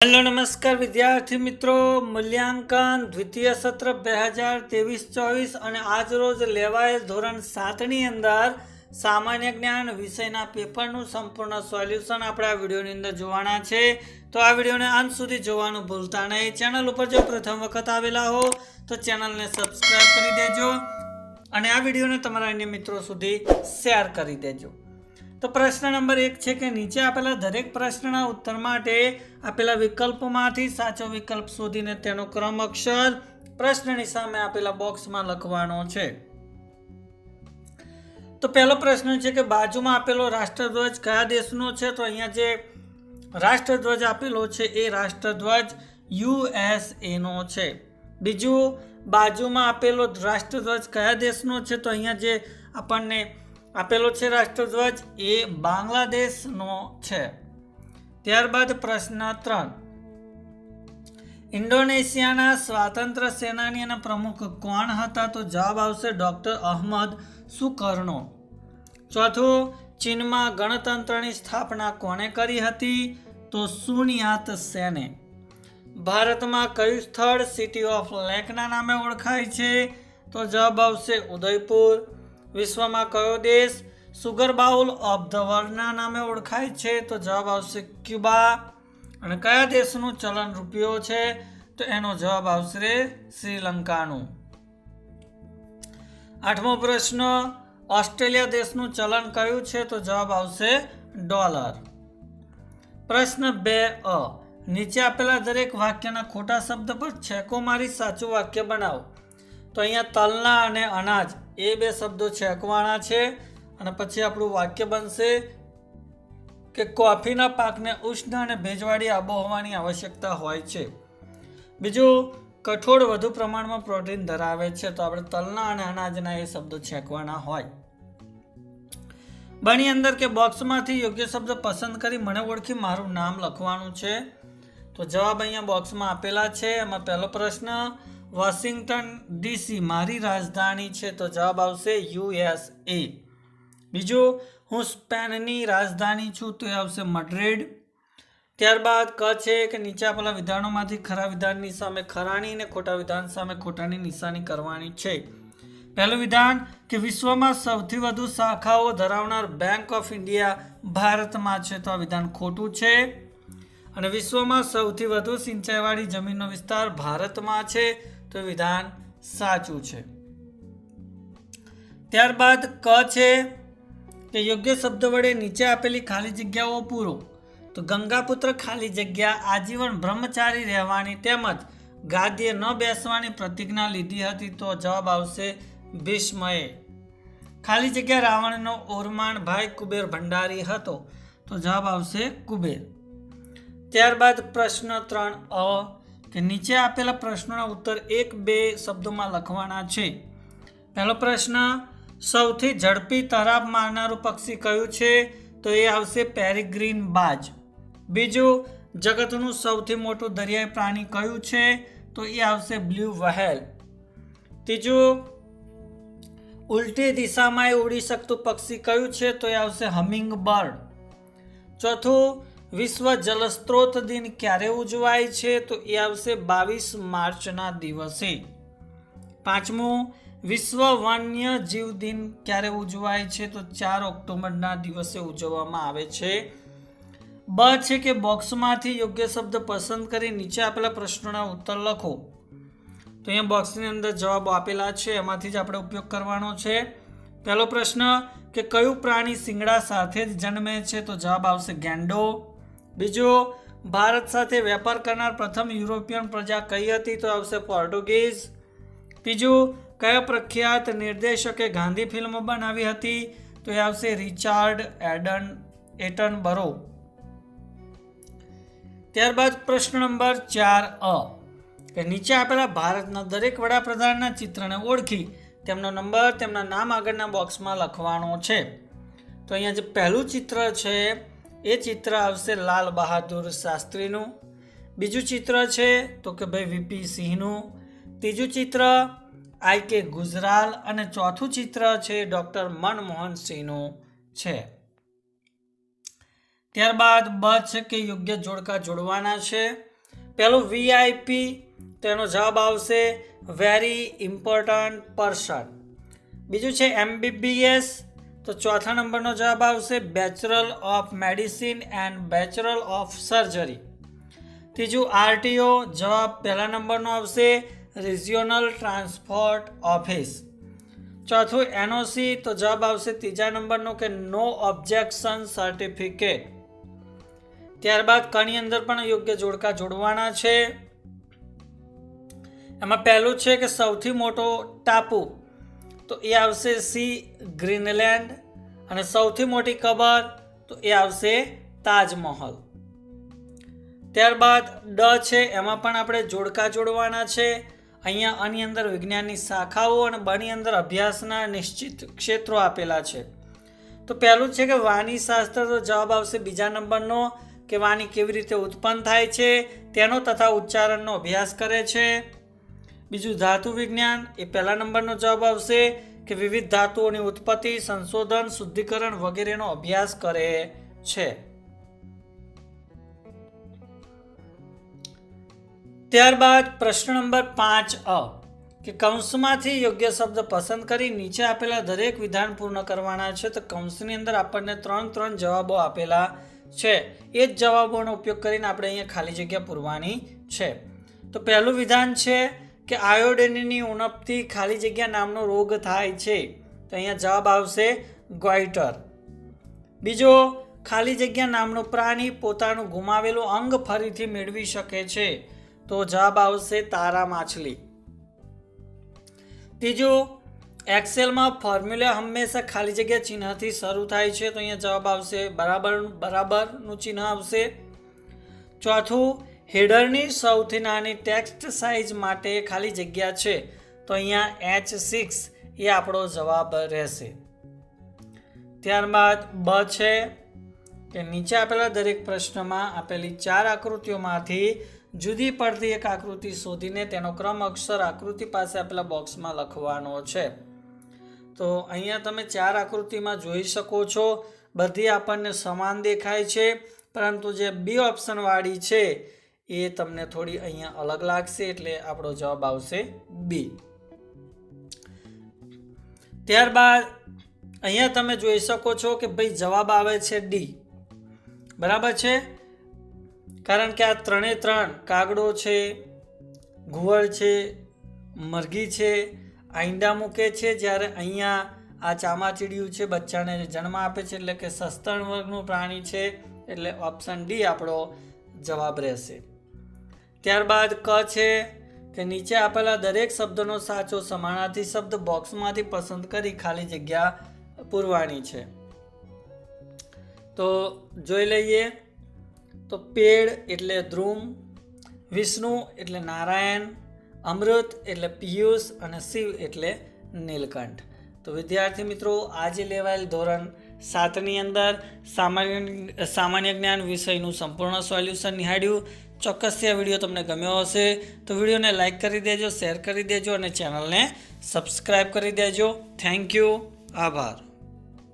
Hello, નમસ્કાર વિદ્યાર્થી મિત્રો. મૂલ્યાંકન દ્વિતીય સત્ર બે હજાર ત્રેવીસ ચોવીસ અને આજ રોજ લેવાયેલ ધોરણ સાતની અંદર સામાન્ય જ્ઞાન વિષયના પેપરનું સંપૂર્ણ સોલ્યુશન આપણે આ વિડીયોની અંદર જોવાના છે. તો આ વિડીયોને અંત સુધી જોવાનું ભૂલતા નહીં. ચેનલ ઉપર જો પ્રથમ વખત આવેલા હો, તો ચેનલને સબસ્ક્રાઈબ કરી દેજો અને આ વિડીયોને તમારા અન્ય મિત્રો સુધી શેર કરી દેજો. તો પ્રશ્ન નંબર એક છે કે નીચે આપેલા દરેક પ્રશ્નના ઉત્તર માટે આપેલા વિકલ્પોમાંથી સાચો વિકલ્પ શોધીને તેનો ક્રમ અક્ષર પ્રશ્નની સામે આપેલા બોક્સમાં લખવાનો છે. તો પહેલો પ્રશ્ન છે કે બાજુમાં આપેલો રાષ્ટ્રધ્વજ કયા દેશનો છે? તો અહીંયા જે રાષ્ટ્રધ્વજ આપેલો છે એ રાષ્ટ્રધ્વજ યુએસએનો છે. બીજું, બાજુમાં આપેલો રાષ્ટ્રધ્વજ કયા દેશનો છે? તો અહીંયા જે આપણને આપેલો છે રાષ્ટ્રધ્વજ એ બાંગ્લાદેશનો છે. ત્યારબાદ પ્રશ્ન ત્રણ. ઇન્ડોનેશિયાના સ્વાતંત્ર્ય સેનાનીના પ્રમુખ કોણ હતા? તો જવાબ આવશે ડોક્ટર અહમદ સુકર્ણો. ચોથું, ચીનમાં ગણતંત્રની સ્થાપના કોણે કરી હતી? તો સુનિયાત સેને. ભારતમાં કયું સ્થળ સિટી ઓફ લેકના નામે ઓળખાય છે? તો જવાબ આવશે ઉદયપુર. વિશ્વમાં કયો દેશ સુગર બાઉલ ઓફ ધ વર્લ્ડના નામે ઓળખાય છે? તો જવાબ આવશે ક્યુબા. અને કયા દેશનું ચલણ રૂપિયો છે? તો એનો જવાબ આવશે શ્રીલંકાનું. આઠમો પ્રશ્ન, ઓસ્ટ્રેલિયા દેશનું ચલણ કયું છે? તો જવાબ આવશે ડોલર. પ્રશ્ન બે, અ. નીચે આપેલા દરેક વાક્યના ખોટા શબ્દ પર છેકો મારી સાચું વાક્ય બનાવો. તો અહીંયા તલના અને અનાજ એ બે શબ્દો છેકવાના છે અને પછી આપણું વાક્ય બનશે કે કોફીના પાકને ઉષ્ણ અને ભેજવાળી આબોહવાની આવશ્યકતા હોય છે. બીજું, કઠોળ વધુ પ્રમાણમાં પ્રોટીન ધરાવે છે, તો આપણે તલના અને અનાજના એ શબ્દો છેકવાના હોય. બની અંદર કે બોક્સમાંથી યોગ્ય શબ્દ પસંદ કરી મને ઓળખી મારું નામ લખવાનું છે. તો જવાબ અહીંયા બોક્સમાં આપેલા છે. એમાં પહેલો પ્રશ્ન વોશિંગ્ટન ડીસી, મારી રાજધાની છે તો જવાબ આવશે યુએસએ બીજું, હું સ્પેનની રાજધાની છું તો એ આવશે મડ્રિડ. ત્યારબાદ, ક છે કે નીચા પેલા વિધાનોમાંથી ખરા વિધાનની સામે ખરાની અને ખોટા વિધાન સામે ખોટાની નિશાની કરવાની છે. પહેલું વિધાન, કે વિશ્વમાં સૌથી વધુ શાખાઓ ધરાવનાર બેંક ઓફ ઇન્ડિયા ભારતમાં છે તો આ વિધાન ખોટું છે. અને, વિશ્વમાં સૌથી વધુ સિંચાઈવાળી જમીનનો વિસ્તાર ભારતમાં છે તો વિધાન સાચું છે. ત્યારબાદ ક છે કે યોગ્ય શબ્દ વડે નીચે આપેલી ખાલી જગ્યાઓ પૂરો. તો ગંગાપુત્ર ખાલી જગ્યા આજીવન બ્રહ્મચારી રહેવાની તેમજ ગાદીએ ન બેસવાની પ્રતિજ્ઞા લીધી હતી તો જવાબ આવશે ભીષ્મએ. ખાલી જગ્યા રાવણનો ઓરમાણ ભાઈ કુબેર ભંડારી હતો તો જવાબ આવશે કુબેર. ત્યારબાદ પ્રશ્ન ત્રણ અ કે નીચે આપેલા પ્રશ્નોના ઉત્તર એક, બે શબ્દોમાં લખવાના છે. પહેલો પ્રશ્ન, સૌથી ઝડપી તરાબ મારનારું પક્ષી કયું છે? તો એ આવશે પેરીગ્રીન બાજ. બીજું, જગતનું સૌથી મોટું દરિયાઈ પ્રાણી કયું છે? તો એ આવશે બ્લુ વહેલ. ત્રીજું, ઉલટી દિશામાં એ ઉડી શકતું પક્ષી કયું છે? તો એ આવશે હમિંગ બર્ડ. ચોથું વિશ્વ જલસ્ત્રોત દિન ક્યારે ઉજવાય છે તો એ આવશે બાવીસ માર્ચના દિવસે. પાંચમું, વિશ્વ વન્ય જીવ દિન ક્યારે ઉજવાય છે તો ચાર ઓક્ટોબરના દિવસે ઉજવવામાં આવે છે. બ છે કે બોક્સમાંથી યોગ્ય શબ્દ પસંદ કરી નીચે આપેલા પ્રશ્નોના ઉત્તર લખો. તો અહીંયા બોક્સની અંદર જવાબો આપેલા છે, એમાંથી જ આપણે ઉપયોગ કરવાનો છે. પહેલો પ્રશ્ન કે કયું પ્રાણી શિંગડા સાથે જ જન્મે છે તો જવાબ આવશે ગેંડો. બીજો, ભારત સાથે વેપાર કરનાર પ્રથમ યુરોપિયન પ્રજા કઈ હતી તો આવશે પોર્ટુગીઝ. ત્રીજું કયા પ્રખ્યાત નિર્દેશકે ગાંધી ફિલ્મ બનાવી હતી તો એ આવશે રિચાર્ડ એડન એટન બરો ત્યારબાદ પ્રશ્ન નંબર ચાર અ, કે નીચે આપેલા ભારતના દરેક વડાપ્રધાનના ચિત્રને ઓળખી તેમનો નંબર, તેમના નામ આગળના બોક્સમાં લખવાનો છે. તો અહીંયા જે પહેલું ચિત્ર છે એ ચિત્ર આવશે લાલ બહાદુર શાસ્ત્રીનું. બીજું ચિત્ર છે, તો કે ભાઈ વીપી સિંહનું. ત્રીજું ચિત્ર આઈ કે ગુજરાલ અને ચોથું ચિત્ર છે ડૉક્ટર મનમોહન સિંહનું છે. ત્યારબાદ બચ કે યોગ્ય જોડકા જોડવાના છે. પહેલું વીઆઈપી, તેનો જવાબ આવશે, વેરી ઇમ્પોર્ટન્ટ પર્સન. બીજું છે એમબીબીએસ તો ચોથા નંબરનો જવાબ આવશે bachelor of medicine and bachelor of surgery. ત્રીજું આરટીઓ, જવાબ પહેલા નંબરનો આવશે રિજિયોનલ ટ્રાન્સપોર્ટ ઓફિસ. ચોથું એનઓસી, તો જવાબ આવશે ત્રીજા નંબરનો કે નો ઓબ્જેક્શન સર્ટિફિકેટ. ત્યારબાદ કણી અંદર પણ યોગ્ય જોડકા જોડવાના છે. એમાં પહેલું છે કે સૌથી મોટો ટાપુ. તો એ આવશે સી, ગ્રીનલેન્ડ. અને સૌથી મોટી કબર તો એ આવશે તાજમહલ. ત્યારબાદ ડ છે, એમાં પણ આપણે જોડકા જોડવાના છે. અહીંયા આની અંદર વિજ્ઞાનની શાખાઓ અને બની અંદર અભ્યાસના નિશ્ચિત ક્ષેત્રો આપેલા છે. તો પહેલું છે કે વાણી શાસ્ત્ર, તો જવાબ આવશે બીજા નંબરનો, કે વાણી કેવી રીતે ઉત્પન્ન થાય છે, તેનો તથા ઉચ્ચારણનો અભ્યાસ કરે છે. બીજું ધાતુ વિજ્ઞાન, એ પહેલા નંબરનો જવાબ આવશે કે વિવિધ ધાતુઓની ઉત્પત્તિ, સંશોધન, શુદ્ધિકરણ વગેરેનો અભ્યાસ કરે છે. ત્યારબાદ પ્રશ્ન નંબર પાંચ અ, કે કૌંસમાંથી યોગ્ય શબ્દ પસંદ કરી નીચે આપેલા દરેક વિધાન પૂર્ણ કરવાના છે, તો કૌંસની અંદર આપણને ત્રણ ત્રણ જવાબો આપેલા છે. એ જ જવાબોનો ઉપયોગ કરીને આપણે અહીંયા ખાલી જગ્યા પૂરવાની છે. તો પહેલું વિધાન છે કે આયોડિનની ઉણપથી ખાલી જગ્યા નામનો રોગ થાય છે, તો અહીંયા જવાબ આવશે ગોઈટર. બીજો, ખાલી જગ્યા નામનો પ્રાણી પોતાનું ગુમાવેલું અંગ ફરીથી મેળવી શકે છે, તો જવાબ આવશે તારા માછલી. ત્રીજું, એક્સેલમાં ફોર્મ્યુલા હંમેશા ખાલી જગ્યા ચિહ્નથી શરૂ થાય છે, તો અહીંયા જવાબ આવશે બરાબર, બરાબરનું ચિહ્ન આવશે. ચોથું હેડરની સૌથી નાની ટેક્સ્ટ સાઇઝ માટે ખાલી જગ્યા છે, તો અહીંયા એચ સિક્સ એ આપણો જવાબ રહેશે. ત્યારબાદ બ છે, કે નીચે આપેલા દરેક પ્રશ્નમાં આપેલી ચાર આકૃતિઓમાંથી જુદી પડતી એક આકૃતિ શોધીને તેનો ક્રમ અક્ષર આકૃતિ પાસે આપેલા બોક્સમાં લખવાનો છે. તો અહીંયા તમે ચાર આકૃતિમાં જોઈ શકો છો, બધી આપણને સમાન દેખાય છે, પરંતુ જે બી ઓપ્શનવાળી છે એ તમને થોડી અહીંયા અલગ લાગશે એટલે આપણો જવાબ આવશે બી ત્યારબાદ અહીંયા તમે જોઈ શકો છો કે ભાઈ જવાબ આવે છે ડી બરાબર છે? કારણ કે આ ત્રણે ત્રણ કાગડો છે, ઘુવડ છે, મરઘી છે, આઈંડા મૂકે છે, જ્યારે અહીંયા આ ચામાચીડિયું છે, બચ્ચાને જન્મ આપે છે, એટલે કે સસ્તન વર્ગનું પ્રાણી છે, એટલે ઓપ્શન ડી આપણો જવાબ રહેશે. ત્યારબાદ ક છે કે નીચે આપેલા દરેક શબ્દનો સાચો સમાનાર્થી શબ્દ બોક્સમાંથી પસંદ કરી ખાલી જગ્યા પૂરવાની છે. તો જોઈ લઈએ. તો પેડ એટલે ધ્રુમ, વિષ્ણુ એટલે નારાયણ, અમૃત એટલે પિયુષ અને શિવ એટલે નીલકંઠ. તો વિદ્યાર્થી મિત્રો, આજે લેવાયેલ ધોરણ સાતની અંદર સામાન્ય સામાન્ય જ્ઞાન વિષયનું સંપૂર્ણ સોલ્યુશન નિહાળ્યું. ચોક્કસથી આ વીડિયો તમને ગમ્યો હશે. તો વિડીયોને લાઇક કરી દેજો, શેર કરી દેજો અને ચેનલને સબસ્ક્રાઈબ કરી દેજો. Thank you. આભાર.